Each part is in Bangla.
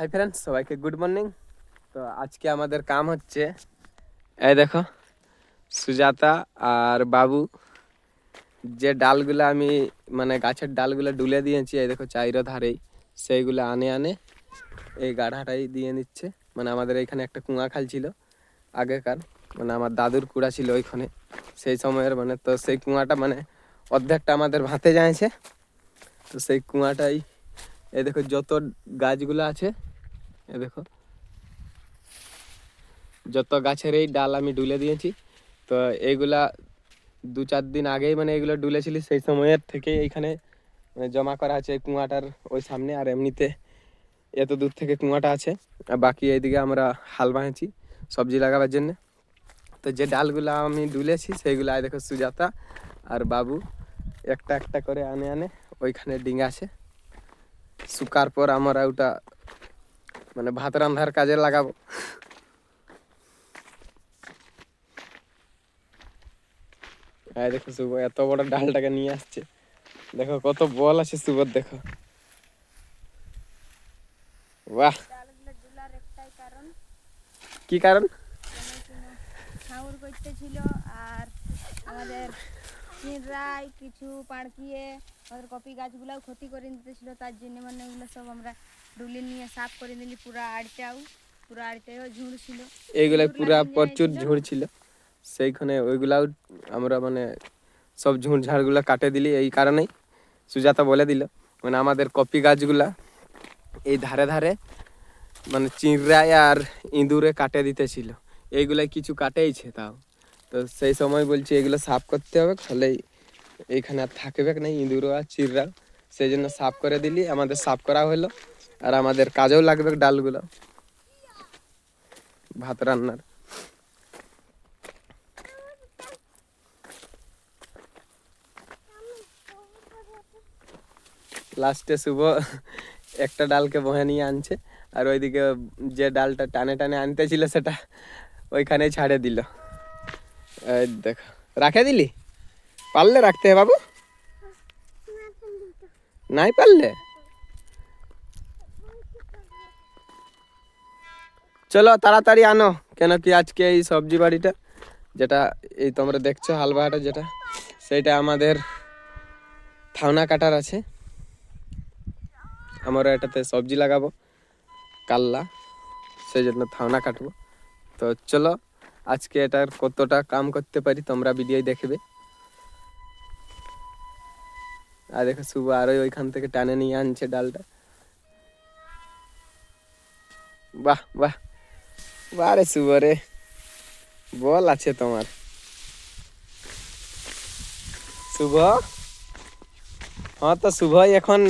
হাই ফ্রেন্ডস সবাইকে গুড মর্নিং তো আজকে আমাদের কাম হচ্ছে, এই দেখো, সুজাতা আর বাবু, যে ডালগুলো আমি মানে গাছের ডালগুলো ডুলে দিয়েছি, এই দেখো চাইরো ধারেই সেইগুলো আনে আনে এই গাঢ়াটাই দিয়ে নিচ্ছে। মানে আমাদের এখানে একটা কুঁয়া খাল ছিল আগেকার মানে আমার দাদুর কুড়া ছিল ওইখানে, সেই সময়ের মানে তো সেই কুঁয়াটা মানে অর্ধেকটা আমাদের ভাতে যাইছে তো সেই কুয়াটাই, এই দেখো যত গাছগুলো আছে এ দেখো। যত গাছের এই ডাল আমি ডুলে দিয়েছি, তো এইগুলা দু চার দিন আগেই মানে এগুলো ডুলেছিল, সেই সময়ের থেকে এইখানে মানে জমা করা আছে কুয়াটার ওই সামনে, আর এমনিতে এত দূর থেকে কুয়াটা আছে। আর বাকি এইদিকে আমরা হাল বাঁধেছি সবজি লাগাবার জন্য। তো যে ডালগুলো আমি ডুলেছি, সেইগুলো আয় দেখো সুজাতা আর বাবু একটা একটা করে আনে আনে ওইখানে ডিঙা আছে। শুকার পর আমরা ওটা মানে ভাত রান্ধার কাজে লাগাবো। দেখো শুভ এত বড় ডালটাকে নিয়ে আসছে। দেখো কত বল আছে শুভর দেখো। বাহ! ডালগুলো একটাই কারণ। কি কারণ? ঠাউর করতেছিল আর আমাদের কিছু পাড়কিয়ে আমাদের কপি গাছগুলাও ক্ষতি করে দিতেছিল তার জন্য মানে ওগুলো সব আমরা ডুলি নিয়ে সাফ করে দিলি পুরা আড়টাও পুরা আড়টাও ঝুড় ছিল এইগুলা পুরা প্রচুর। ঝুড় ছিল সেইখানে ওইগুলাও আমরা মানে সব ঝুড় ঝাড়গুলো কাটে দিলি এই কারণেই সুজাতা বলে দিল। মানে আমাদের কপি গাছগুলা এই ধারে ধারে মানে চিংড়ায় আর ইঁদুরে কাটে দিতেছিল। এইগুলাই কিছু কাটেইছে তাও। তো সেই সময় বলছি এগুলো সাফ করতে হবে তাহলেই এইখানে আর থাকবে না, ইঁদুরও আর চিড়রা সেই জন্য সাফ করে দিলি, আমাদের সাফ করা হলো। আর আমাদের কাজেও লাগবে ডালগুলো। ভাত রান্নার। লাস্টে শুভ একটা ডালকে বহে নিয়ে আনছে, আর ওইদিকে যে ডালটা টানে টানে আনতেছিল সেটা ওইখানে ছাড়ে দিল। দেখো, রাখে দিলি? পারলে রাখতে হবে বাবু? নাই পারলে? চলো তাড়াতাড়ি আনো, কেন কি আজকে এই সবজি বাড়িটা, যেটা এই তোমরা দেখছ হালবাহাটা যেটা, সেইটা আমাদের থাওনা কাটার আছে। আমরা এটাতে সবজি লাগাবো, কাল্লা সেই জন্য থাওনা কাটবো। তো চলো, আজকে এটার কতটা কাম করতে পারি তোমরা ভিডিও দেখবে। আর দেখো শুভ আরও ওইখান থেকে টানে নিয়ে আনছে ডালটা। বাহ বাহ। বারে শুভ রে। বল আছে তোমার। শুভ? হ্যাঁ তো শুভ এখন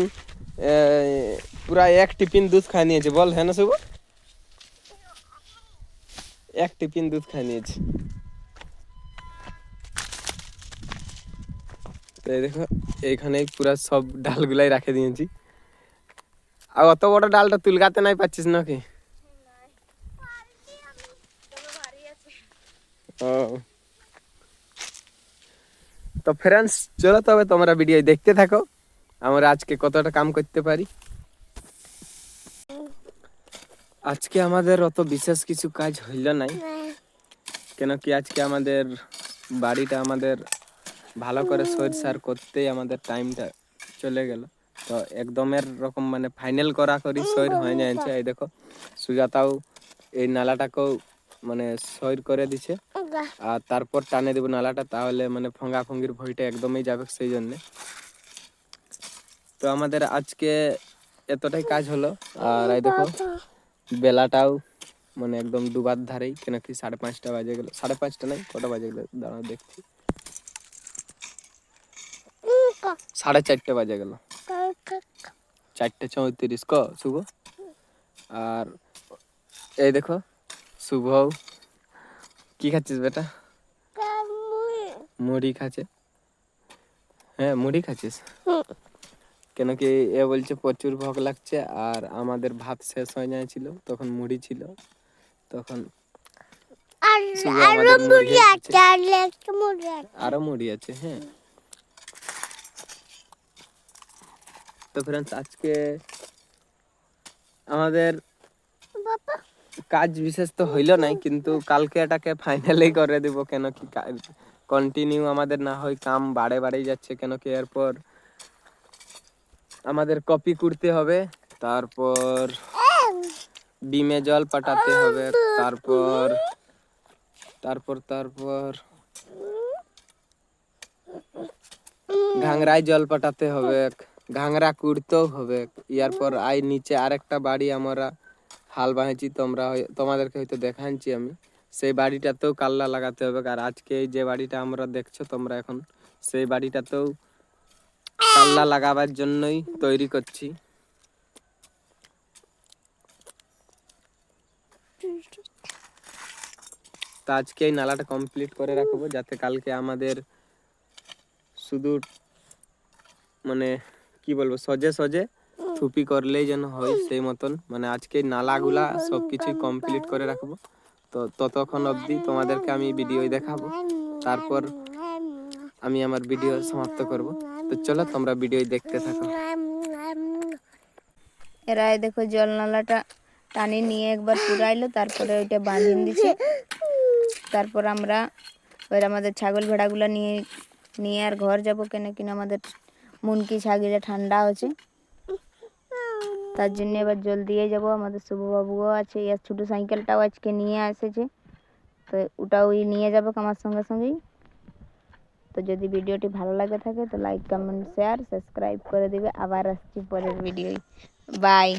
পুরা এক টিফিন দুধ খাই নিয়েছে। বল হ্যাঁ না শুভ? এক টিফিন দুধ খাই নিয়েছে। দেখো এইখানেই পুরা সব ডালগুলাই রাখে দিয়েছি। আর অত বড় ডালটা তুলগাতে নাই পাচ্ছিস নাকি? ও। তো ফ্রেন্ডস চলো তবে তোমরা ভিডিও দেখতে থাকো। আমরা আজকে কতটা কাম করতে পারি। আজকে আমাদের অত বিশেষ কিছু কাজ হইল নাই। কেন কি আজকে আমাদের বাড়িটা আমাদের ভালো করে সরিষার করতেই আমাদের টাইমটা চলে গেল। তো একদমের রকম মানে ফাইনাল করা করি সৈর হয়ে যাচ্ছে এই দেখো, সুজাতাও এই নালাটাকেও মানে সৈর করে দিছে। আর তারপর টানে দেবো নালাটা, তাহলে মানে ফঙ্গা ফঙ্গির ভয়টা একদমই যাবে সেই জন্যে তো আমাদের আজকে এতটাই কাজ হলো। আর এই দেখো, বেলাটাও মানে একদম ডুবার ধারেই, কেন কি সাড়ে পাঁচটা বাজে গেল। সাড়ে পাঁচটা নাই, কটা বাজে গেল? দাঁড়াও দেখছি। সাড়ে চারটে বাজে গেল। চারটে চৌত্রিশ ক শুভ। আর এই দেখো শুভ কি খাচ্ছিস বেটা? মুড়ি। খাচ্ছে। হ্যাঁ মুড়ি খাচ্ছিস? কেন কি এ বলছে প্রচুর ভোগ লাগছে আর আমাদের ভাত শেষ হয়ে যাচ্ছিল তখন মুড়ি ছিল। তখন। আরও মুড়ি আছে হ্যাঁ। তো ফ্রেন্ডস আজকে আমাদের কাজ বিশেষ তো হইল নাই কিন্তু কালকে এটাকে ফাইনালি করে দিব কেন কি কন্টিনিউ আমাদের না হয় কাম বাড়ে বাড়েই যাচ্ছে কেন কি? এরপর আমাদের কপি করতে হবে তারপর ডিমে জল পাঠাতে হবে তারপর তারপর তারপর ঘাংরায় জল পাঠাতে হবে ঘাংরা কুড়তেও হবে। ইয়ার পর আই নিচে আরেকটা বাড়ি আমরা হাল বাঁধছি, তোমরা তোমাদেরকে হয়তো দেখাচ্ছি আমি। সেই বাড়িটাতেও কাল্লা লাগাতে হবে আর আজকে যে বাড়িটা আমরা দেখছ তোমরা এখন, সেই বাড়িটাতেও কাল্লা লাগাবার জন্যই তৈরি করছি। তো আজকে এই নালাটা কমপ্লিট করে রাখব, যাতে কালকে আমাদের শুধু মানে কি বলব, সজে সজে থুপি করলেই যেন হয় সেই মতন। মানে আজকে নালাগুলা সব কিছুই কমপ্লিট করে রাখব। তো ততক্ষণ অবধি তোমাদেরকে আমি ভিডিও দেখাবো। তারপর আমি আমার ভিডিও সমাপ্ত করব। তো চলো, তোমরা ভিডিও দেখতে থাকো। এরা দেখো জল নালাটা টানি নিয়ে একবার পুরাইলো, তারপরে ওইটা বাঁধিয়ে দিছে। তারপর আমরা এবার আমাদের ছাগল ভেড়াগুলো নিয়ে নিয়ে আর ঘর যাব কেন কিনা আমাদের মুনকি ছাগিলে ঠান্ডা হচ্ছে। তার জন্য এবার জল দিয়ে যাব। আমাদের শুভবাবুও আছে ইয়ার ছোটো সাইকেলটাও আজকে নিয়ে এসেছে। তো ওটাও ওই নিয়ে যাব আমার সঙ্গে সঙ্গেই। তো যদি ভিডিওটি ভালো লাগে থাকে, তো লাইক কমেন্ট শেয়ার সাবস্ক্রাইব করে দিবে। আবার আসছি পরের ভিডিও বাই